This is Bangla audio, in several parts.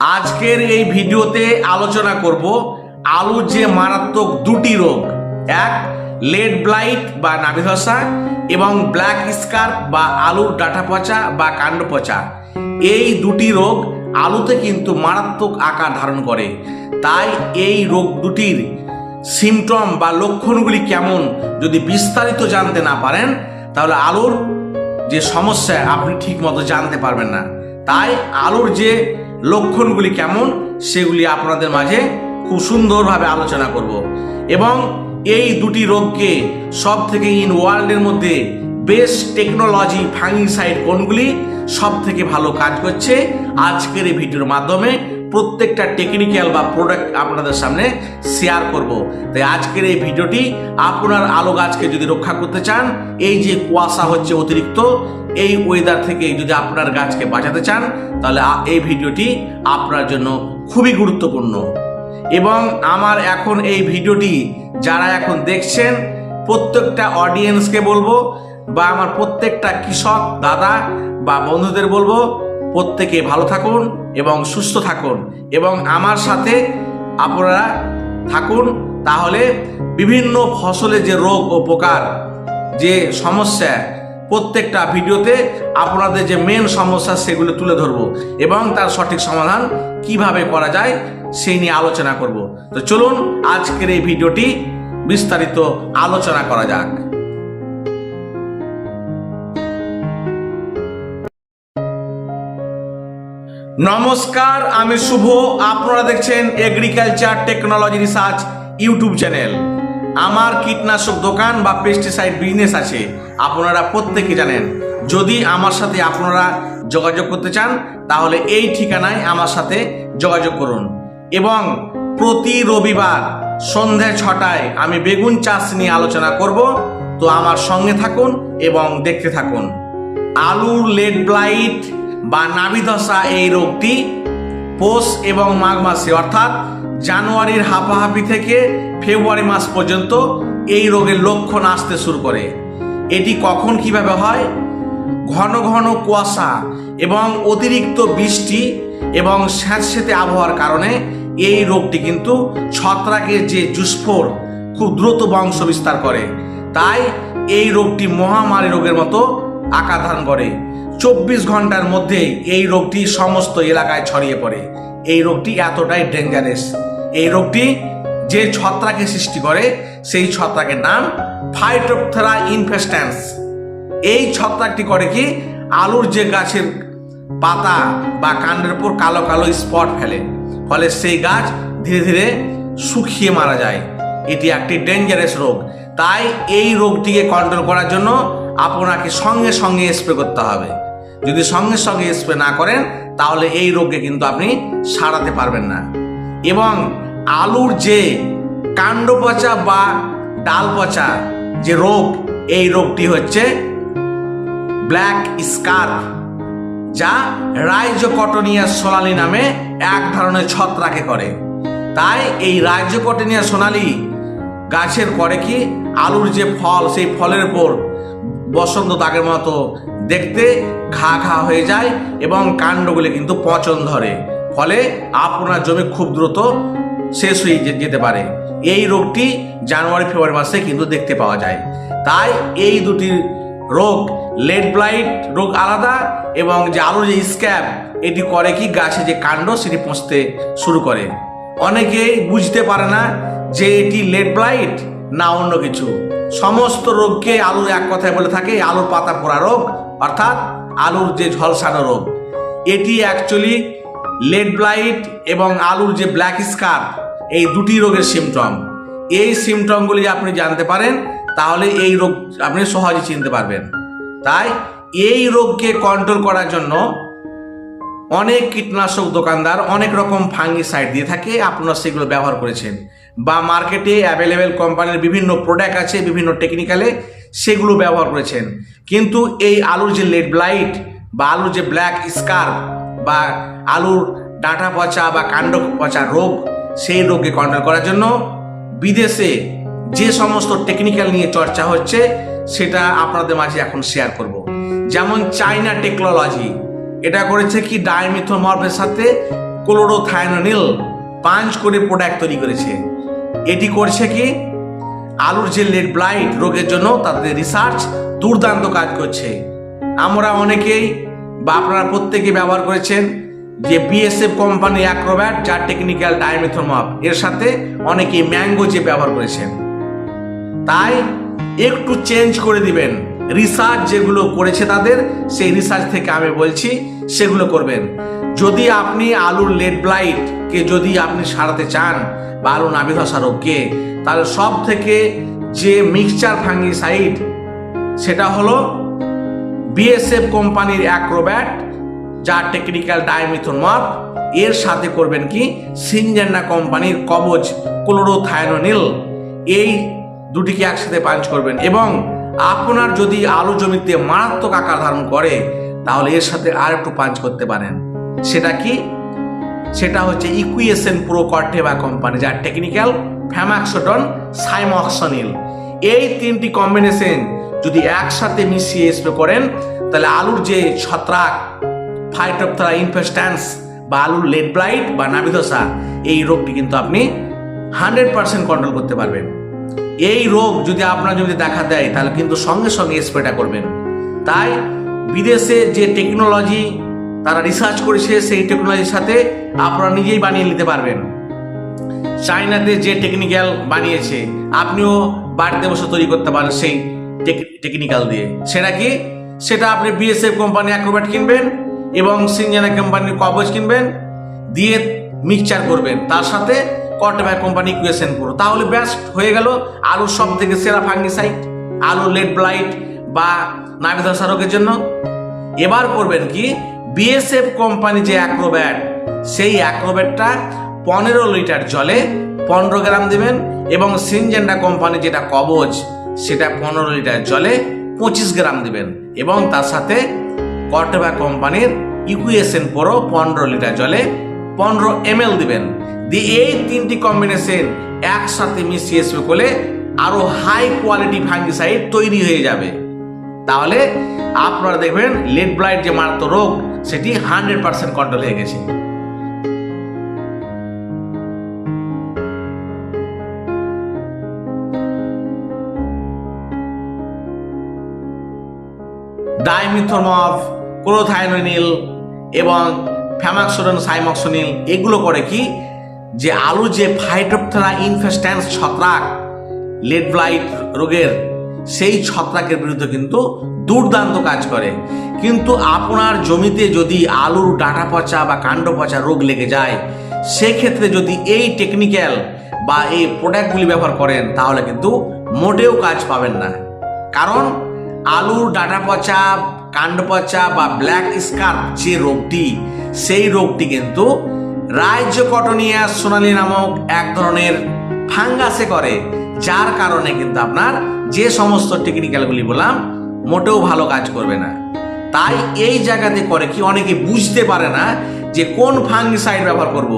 আজকের এই ভিডিওতে আলোচনা করব আলুর যে মারাত্মক দুটি রোগ। এক, লেড ব্লাইট বা নাভি ধসা এবং ব্ল্যাক স্কার্প বা আলুর ডাঁটা পচা বা কাণ্ড পচা। এই দুটি রোগ আলুতে কিন্তু মারাত্মক আকার ধারণ করে। তাই এই রোগ দুটির সিমটম বা লক্ষণগুলি কেমন যদি বিস্তারিত জানতে না পারেন, তাহলে আলুর যে সমস্যা আপনি ঠিক মতো জানতে পারবেন না। তাই আলুর যে লক্ষণগুলি কেমন সেগুলি আপনাদের মাঝে খুব সুন্দরভাবে আলোচনা করব। এবং এই দুটি রোগকে সব থেকে ইন ওয়ার্ল্ডের মধ্যে বেস্ট টেকনোলজি ফাঙ্গিসাইড কোনগুলি সব থেকে ভালো কাজ করছে আজকের এই ভিডিওর মাধ্যমে প্রত্যেকটা টেকনিক্যাল বা প্রোডাক্ট আপনাদের সামনে শেয়ার করব। তাই আজকের এই ভিডিওটি আপনার আলো গাছকে যদি রক্ষা করতে চান, এই যে কুয়াশা হচ্ছে অতিরিক্ত এই ওয়েদার থেকে যদি আপনার গাছকে বাঁচাতে চান, তাহলে এই ভিডিওটি আপনার জন্য খুবই গুরুত্বপূর্ণ। এবং আমার এখন এই ভিডিওটি যারা এখন দেখছেন, প্রত্যেকটা অডিয়েন্সকে বলব বা আমার প্রত্যেকটা কৃষক দাদা বা বন্ধুদের বলব, প্রত্যেকে ভালো থাকুন এবং সুস্থ থাকুন। এবং আমার সাথে আপনারা থাকুন, তাহলে বিভিন্ন ফসলের যে রোগ ও প্রকার যে সমস্যা প্রত্যেকটা ভিডিওতে আপনাদের যে মেন সমস্যা সেগুলো তুলে ধরবো এবং তার সঠিক সমাধান কীভাবে করা যায় সেই নিয়ে আলোচনা করব। তো চলুন আজকের এই ভিডিওটি বিস্তারিত আলোচনা করা যাক। নমস্কার, আমি শুভ। আপনারা দেখছেন agriculture technology research YouTube channel আমার কীটনাশক দোকান বা পেস্টিসাইড বিজনেস আছে, আপনারা প্রত্যেকে জানেন। যদি আমার সাথে আপনারা যোগাযোগ করতে চান, তাহলে এই ঠিকানায় আমার সাথে যোগাযোগ করুন। এবং প্রতি রবিবার সন্ধ্যা ছটায় আমি বেগুন চাষ নিয়ে আলোচনা করব। তো আমার সঙ্গে থাকুন এবং দেখতে থাকুন। আলুর লেড ব্লাইট বা নাভিদশা এই রোগটি পোষ এবং মাঘ মাসে, অর্থাৎ জানুয়ারির হাঁপাহাপি থেকে ফেব্রুয়ারি মাস পর্যন্ত এই রোগের লক্ষণ আসতে শুরু করে। এটি কখন কীভাবে হয়? ঘন ঘন কুয়াশা এবং অতিরিক্ত বৃষ্টি এবং স্যাঁতস্যাঁতে আবহাওয়ার কারণে এই রোগটি কিন্তু ছত্রাকের যে জুস্ফোর খুব দ্রুত বংশ বিস্তার করে। তাই এই রোগটি মহামারী রোগের মতো আকার ধারণ করে। চব্বিশ ঘণ্টার মধ্যেই এই রোগটি সমস্ত এলাকায় ছড়িয়ে পড়ে। এই রোগটি এতটাই ডেঞ্জারাস এই রোগটি যে ছত্রাকে সৃষ্টি করে, সেই ছত্রাকের নাম ফাইটোপথেরা ইনফেস্ট্যান্স এই ছত্রাকটি করে কি? আলুর যে গাছের পাতা বা কাণ্ডের উপর কালো কালো স্পট ফেলে, ফলে সেই গাছ ধীরে ধীরে শুকিয়ে মারা যায়। এটি একটি ডেঞ্জারাস রোগ। তাই এই রোগটিকে কন্ট্রোল করার জন্য আপনাকে সঙ্গে সঙ্গে স্প্রে করতে হবে। যদি সঙ্গে সঙ্গে স্প্রে না করেন, তাহলে এই রোগকে কিন্তু আপনি সারাতে পারবেন না। এবং আলুর যে কাণ্ড পচা বা ডাল পচা যে রোগ, এই রোগটি হচ্ছে ব্ল্যাক স্কার্ফ, যা রাইজোকটনিয়া সোনালি নামে এক ধরনের ছত্রাকে করে। তাই এই রাইজোকটনিয়া সোনালি গাছের করে কি? আলুর যে ফল, সেই ফলের উপর বসন্ত দাগের মতো দেখতে ঘা ঘা হয়ে যায় এবং কাণ্ডগুলি কিন্তু পচন ধরে। ফলে আপনার জমি খুব দ্রুত শেষ হয়ে যেতে পারে। এই রোগটি জানুয়ারি, ফেব্রুয়ারি মাসে কিন্তু দেখতে পাওয়া যায়। তাই এই দুটি রোগ, লেড ব্লাইট রোগ আলাদা এবং যে আলুর যে স্ক্যাব, এটি করে কি গাছে যে কাণ্ড, সেটি পচতে শুরু করে। অনেকে বুঝতে পারে না যে এটি লেড ব্লাইট না অন্য কিছু। সমস্ত রোগকে আলুর এক কথায় বলে থাকে, আলুর পাতা পোড়া রোগ, অর্থাৎ আলুর যে ঝলসানো রোগ। এটি অ্যাকচুয়ালি লেড ব্লাইট এবং আলুর যে ব্ল্যাক স্কার এই দুটি রোগের সিমটম এই সিমটমগুলি আপনি জানতে পারেন, তাহলে এই রোগ আপনি সহজে চিনতে পারবেন। তাই এই রোগকে কন্ট্রোল করার জন্য অনেক কীটনাশক দোকানদার অনেক রকম ফাঙ্গিসাইড দিয়ে থাকে, আপনারা সেগুলো ব্যবহার করেছেন। বা মার্কেটে অ্যাভেলেবেল কোম্পানির বিভিন্ন প্রোডাক্ট আছে, বিভিন্ন টেকনিক্যালে সেগুলো ব্যবহার করেছেন। কিন্তু এই আলুর যে লেড ব্লাইট বা আলুর যে ব্ল্যাক স্কার বা আলুর ডাঁটা পচা বা কাণ্ড পচা রোগ, সেই রোগকে কন্ট্রোল করার জন্য বিদেশে যে সমস্ত টেকনিক্যাল নিয়ে চর্চা হচ্ছে, সেটা আপনাদের মাঝে এখন শেয়ার করব। যেমন চাইনা টেকনোলজি এটা করেছে কি ডাইমিথোমর্ফের সাথে ক্লোরোথায়নোনিল পাঁচ করে প্রোডাক্ট তৈরি করেছে। এটি করছে কি? আলুর যে লেড ব্লাইট রোগের জন্য তাদের রিসার্চ দুর্দান্ত কাজ করছে। আমরা অনেকেই বা আপনারা প্রত্যেকে ব্যবহার করেছেন যে বিএসএফ কোম্পানি অ্যাক্রোব্যাট, যার টেকনিক্যাল ডায়ামেথোমাপ এর সাথে অনেকে ম্যাঙ্গো যে ব্যবহার করেছেন। তাই একটু চেঞ্জ করে দিবেন। রিসার্চ যেগুলো করেছে তাদের, সেই রিসার্চ থেকে আমি বলছি, সেগুলো করবেন। যদি আপনি আলুর লেড ব্লাইটকে যদি আপনি সারাতে চান, বা আলু নাভিধসা রোগকে, তাহলে সব থেকে যে মিক্সচার ফাঙ্গিসাইড সেটা হলো বিএসএফ কোম্পানির অ্যাক্রোব্যাট, যার টেকনিক্যাল ডায়মিথনমাপ এর সাথে করবেন কি? সিনজেন্না কোম্পানির কবচ ক্লোরোথায়নোনিল এই দুটিকে একসাথে পাঞ্চ করবেন। এবং আপনার যদি আলু জমিতে মারাত্মক আকার ধারণ করে, তাহলে এর সাথে আর একটু পাঞ্চ করতে পারেন। সেটা কি? সেটা হচ্ছে ইকুয়েশন প্রো কর্টেভা কোম্পানি, যার টেকনিক্যাল ফ্যামাক্সোডন সাইমক্সনিল এই তিনটি কম্বিনেশন যদি একসাথে মিশিয়ে স্প্রে করেন, তাহলে আলুর যে ছত্রাক ফাইটোপথরা ইনফেস্ট্যান্স বা আলুর লেড ব্লাইট বা নাভিদশা এই রোগটি কিন্তু আপনি হান্ড্রেড পার্সেন্ট কন্ট্রোল করতে পারবেন। এই রোগ যদি আপনার জমিতে দেখা দেয়, তাহলে কিন্তু সঙ্গে সঙ্গে স্প্রেটা করবেন। তাই বিদেশে যে টেকনোলজি তারা রিসার্চ করেছে, সেই টেকনোলজির সাথে আপনারা নিজেই বানিয়ে নিতে পারবেন। চায়নাতে যে টেকনিক্যাল বানিয়েছে, আপনিও বাড়িতে বসে তৈরি করতে পারেন সেই টেকনিক্যাল দিয়ে। সেটা কি? সেটা আপনি বিএসএফ কোম্পানি অ্যাক্রোব্যাট কিনবেন এবং সিনজানা কোম্পানির কবচ কিনবেন, দিয়ে মিক্সচার করবেন। তার সাথে কর্টেভাই কোম্পানি ইকুয়েশন করো। তাহলে ব্যাস্ট হয়ে গেল আলুর সব থেকে সেরা ফাঙ্গিসাইড আলু লেড ব্লাইট বা নাভিধসা রোগের জন্য। এবার করবেন কি? বিএসএফ কোম্পানি যে অ্যাক্রোব্যাট সেই অ্যাক্রোব্যাটটা পনেরো লিটার জলে পনেরো গ্রাম দেবেন এবং সিনজেন্ডা কোম্পানি যেটা কবচ সেটা পনেরো লিটার জলে পঁচিশ গ্রাম দিবেন এবং তার সাথে কর্টেভা কোম্পানির ইকুয়েশন পরো পনেরো লিটার জলে পনেরো এম দিবেন। দিয়ে এই তিনটি কম্বিনেশন একসাথে মিশিয়ে স্প্রে করলে আরও হাই কোয়ালিটি ফাঙ্গিসাইড তৈরি হয়ে যাবে। তাহলে আপনারা দেখবেন লেড ব্লাইট যে মারাত্মক রোগ, সেটি হান্ড্রেড পার্সেন্ট কন্ট্রোল হয়ে গেছে। ডাইমিথোমফ ক্লোথাইনোনিল এবং ফ্যামাক্সোডন সাইমক্সোনিল, এগুলো করে কি? যে আলু যে ফাইটোপথেরা ইনফেস্ট্যান্স ছত্রাক, লেড ব্লাইট রোগের, সেই ছত্রাকের বিরুদ্ধে কিন্তু দুর্দান্ত কাজ করে। কিন্তু আপনার জমিতে যদি আলুর ডাটা পচা বা কাণ্ড পচা রোগ লেগে যায়, সেক্ষেত্রে যদি এই টেকনিক্যাল বা এই প্রোডাক্টগুলি ব্যবহার করেন, তাহলে কিন্তু মোটেও কাজ পাবেন না। কারণ আলুর ডাটা পচা কাণ্ড পচা বা ব্ল্যাক স্কার্প যে রোগটি, সেই রোগটি কিন্তু রাজ্য কটনিয়া সোনালী নামক এক ধরনের ফাঙ্গাসে করে, যার কারণে কিন্তু আপনার যে সমস্ত টেকনিক্যালগুলি বললাম, মোটেও ভালো কাজ করবে না তাই এই জায়গাতে করে কি অনেকে বুঝতে পারে না যে কোন ফাঙ্গিসাইড ব্যবহার করব।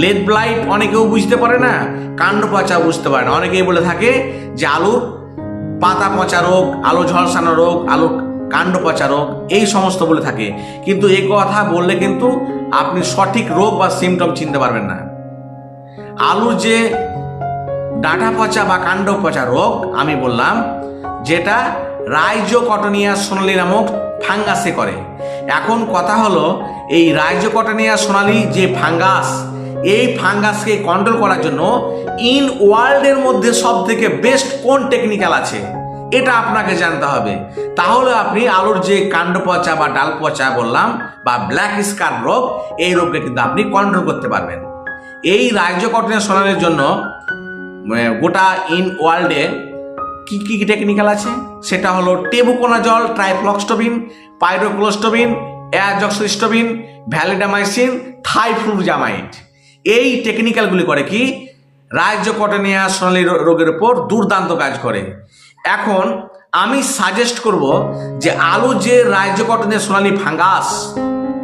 লেড ব্লাইট অনেকেও বুঝতে পারে না কাণ্ড পচা বুঝতে পারে না অনেকেই বলে থাকে যে আলুর পাতা পচা রোগ, আলু ঝলসানো রোগ আলু কাণ্ড পচা রোগ, এই সমস্ত বলে থাকে। কিন্তু এই কথা বললে কিন্তু আপনি সঠিক রোগ বা সিমটম চিনতে পারবেন না। আলুর যে ডাটা পচা বা কাণ্ড পচা রোগ, আমি বললাম, যেটা রাইজো কটনিয়া সোনালি নামক ফাঙ্গাসে করে। এখন কথা হলো, এই রাইজো কটনিয়া সোনালি যে ফাঙ্গাস, এই ফাঙ্গাসকে কন্ট্রোল করার জন্য ইন ওয়ার্ল্ডের মধ্যে সব থেকে বেস্ট কোন টেকনিক্যাল আছে? এটা আপনাকে জানতে হবে। তাহলে আপনি আলুর যে কাণ্ড পচা বা ডাল পচা বললাম বা ব্ল্যাক স্কার রোগ, এই রোগকে কিন্তু আপনি কন্ট্রোল করতে পারবেন। এই রাজ্য কটনের সোনালির জন্য মানে গোটা ইন ওয়ার্ল্ডে কি কি টেকনিক্যাল আছে? সেটা হলো টেবুকোনা টেবুকোনাজল ট্রাইফ্লক্সটোবিন পাইরোক্লোস্টোবিন অ্যাজক্সিস্টোবিন ভ্যালিডামাইসিন থাইফ্লুজামাইড এই টেকনিক্যালগুলি করে কি রাজ্য কটনিয়া সোনালি রোগের উপর দুর্দান্ত কাজ করে। এখন আমি সাজেস্ট করব যে আলু যে রাজ্য কটনিয়া সোনালি ফাঙ্গাস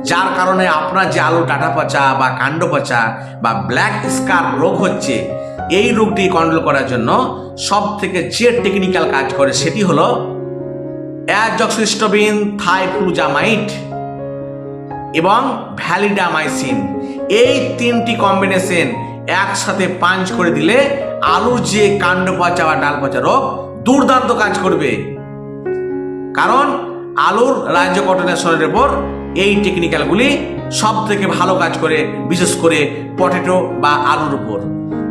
যার কারণে আপনার যে আলু ডাটা পচা বা কাণ্ড পচা বা ব্ল্যাক স্কার রোগ হচ্ছে, এই রোগটি কন্ট্রোল করার জন্য সব থেকে যে টেকনিক্যাল কাজ করে সেটি হলো অ্যাজক্সিস্টোবিন থাইফ্লুজামাইড এবং ভ্যালিডামাইসিন এই তিনটি কম্বিনেশন একসাথে পাঞ্চ করে দিলে আলুর যে কাণ্ড পচা বা ডাল পচা রোগ দুর্দান্ত কাজ করবে। কারণ আলুর রাজ্য কটনেশ্বরের উপর এই টেকনিক্যালগুলি সব থেকে ভালো কাজ করে, বিশেষ করে পটেটো বা আলুর উপর।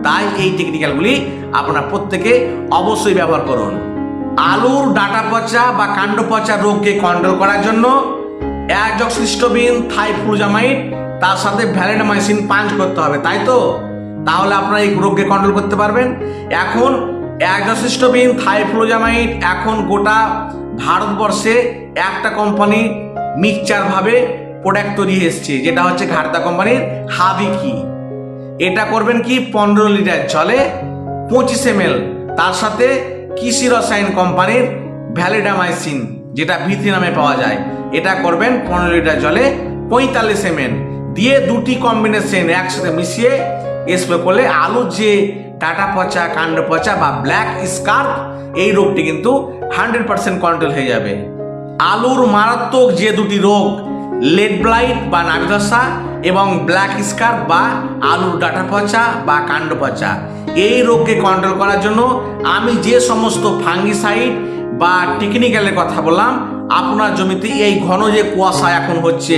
তাই এই টেকনিক্যালগুলি আপনারা প্রত্যেকে অবশ্যই ব্যবহার করুন। আলুর ডাটা পচা বা কাণ্ড পচা রোগকে কন্ট্রোল করার জন্য অ্যাজক্সিস্টোবিন থাইফ্লুজামাইড তার সাথে ভ্যালেডামাইসিন পাঞ্চ করতে হবে, তাই তো? তাহলে আপনারা এই রোগকে কন্ট্রোল করতে পারবেন। এখন অ্যাজক্সিস্টোবিন থাইফ্লুজামাইড এখন গোটা ভারতবর্ষে একটা কোম্পানি মিক্সচার ভাবে প্রোডাক্ট তৈরি এসছে, যেটা হচ্ছে ঘাটদা কোম্পানির হাবিকি। এটা করবেন কি, পনেরো লিটার জলে পঁচিশ এম তার সাথে কৃষি রসায়ন কোম্পানির ভ্যালিডামাইসিন, যেটা ভিত্তি নামে পাওয়া যায়। এটা করবেন পনেরো লিটার জলে পঁয়তাল্লিশ এম দিয়ে দুটি কম্বিনেশন একসাথে মিশিয়ে স্প্রে করলে আলুর যে টাটা পচা, কাণ্ড পচা বা ব্ল্যাক স্কার্প এই রোগটি কিন্তু হান্ড্রেড পার্সেন্ট কন্ট্রোল হয়ে যাবে। আলুর মারাত্মক যে দুটি রোগ, লেড ব্লাইট বা নাভিদশা এবং ব্ল্যাক স্কার বা আলুর ডাটা পচা বা কাণ্ড পচা, এই রোগকে কন্ট্রোল করার জন্য আমি যে সমস্ত ফাঙ্গিসাইড বা টেকনিক্যালের কথা বললাম, আপনার জমিতে এই ঘন যে কুয়াশা এখন হচ্ছে,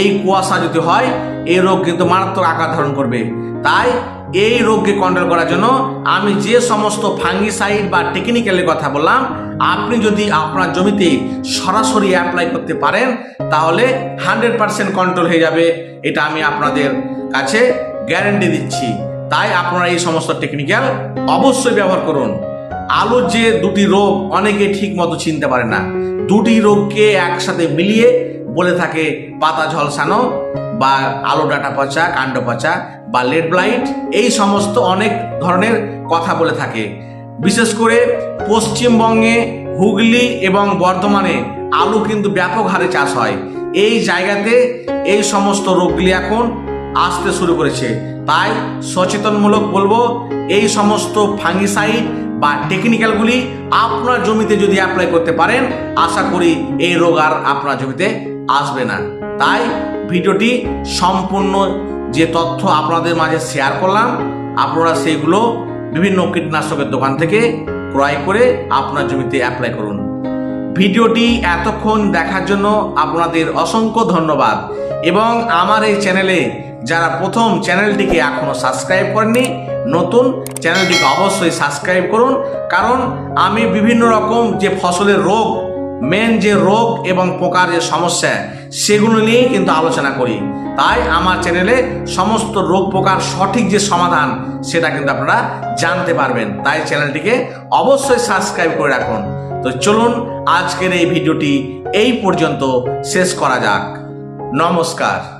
এই কুয়াশা যদি হয়, এই রোগ কিন্তু মারাত্মক আকার ধারণ করবে। তাই এই রোগকে কন্ট্রোল করার জন্য আমি যে সমস্ত ফাঙ্গিসাইড বা টেকনিক্যালের কথা বললাম, আপনি যদি আপনার জমিতে সরাসরি অ্যাপ্লাই করতে পারেন, তাহলে হান্ড্রেড পার্সেন্ট কন্ট্রোল হয়ে যাবে। এটা আমি আপনাদের কাছে গ্যারেন্টি দিচ্ছি। তাই আপনারা এই সমস্ত টেকনিক্যাল অবশ্যই ব্যবহার করুন। আলুর যে দুটি রোগ অনেকে ঠিক মতো চিনতে পারে না। দুটি রোগকে একসাথে মিলিয়ে বলে থাকে পাতা ঝলসানো। বা আলু ডাটা পচা, কাণ্ড পচা বা লেড ব্লাইট, এই সমস্ত অনেক ধরনের কথা বলে থাকে। বিশেষ করে পশ্চিমবঙ্গে হুগলি এবং বর্ধমানে আলু কিন্তু ব্যাপক হারে চাষ হয়। এই জায়গাতে এই সমস্ত রোগগুলি এখন আসতে শুরু করেছে। তাই সচেতনমূলক বলব, এই সমস্ত ফাঙ্গিসাইড বা টেকনিক্যালগুলি আপনার জমিতে যদি অ্যাপ্লাই করতে পারেন, আশা করি এই রোগ আর আপনার জমিতে আসবে না। তাই ভিডিওটি সম্পূর্ণ যে তথ্য আপনাদের মাঝে শেয়ার করলাম, আপনারা সেইগুলো বিভিন্ন কীটনাশকের দোকান থেকে ক্রয় করে আপনার জমিতে অ্যাপ্লাই করুন। ভিডিওটি এতক্ষণ দেখার জন্য আপনাদের অসংখ্য ধন্যবাদ এবং আমার এই চ্যানেলে যারা প্রথম চ্যানেলটিকে এখনও সাবস্ক্রাইব করেননি, নতুন চ্যানেলটিকে অবশ্যই সাবস্ক্রাইব করুন, কারণ আমি বিভিন্ন রকম যে ফসলের রোগ মেন যে রোগ এবং পোকার যে সমস্যা, সেগুলো নিয়েই কিন্তু আলোচনা করি। তাই আমার চ্যানেলে সমস্ত রোগ পোকার সঠিক যে সমাধান, সেটা কিন্তু আপনারা জানতে পারবেন। তাই চ্যানেলটিকে অবশ্যই সাবস্ক্রাইব করে রাখুন। তো চলুন, আজকের এই ভিডিওটি এই পর্যন্ত শেষ করা যাক। নমস্কার।